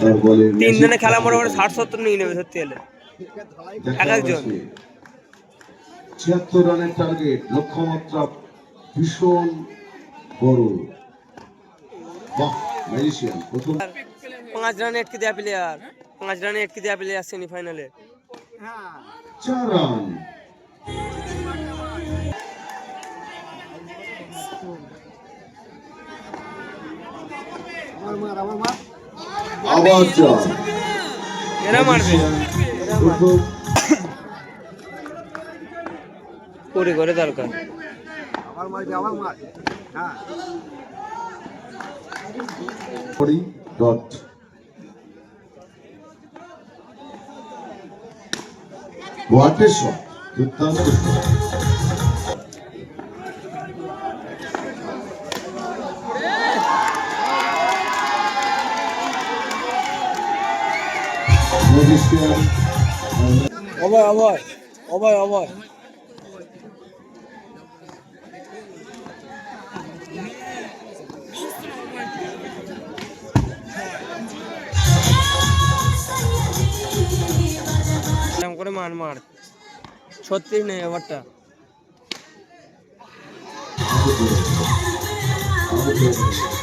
তিন দিনে খেলা মোটামুটি ষাট সত্তর নিয়ে নেবে সত্যি হলে। এক একজন। ছিয়াত্তর রানের টার্গেট লক্ষ্যমাত্রা ভীষণ বড়। বাহ ম্যাজিশিয়ান প্রথম। পাঁচ রানে এটকে দেওয়া প্লেয়ার পাঁচ রানে এটকে দেওয়া প্লেয়ার সেমিফাইনালে চার রান। আবার চার এরা মারবে। করে করে দরকার। করি ডট হোয়াটের শট দুর্দান্ত। অভয় অভয় অভয় অভয়। এরকম করে মার মার। ছত্রিশ নেই ওভারটা আউট হয়ে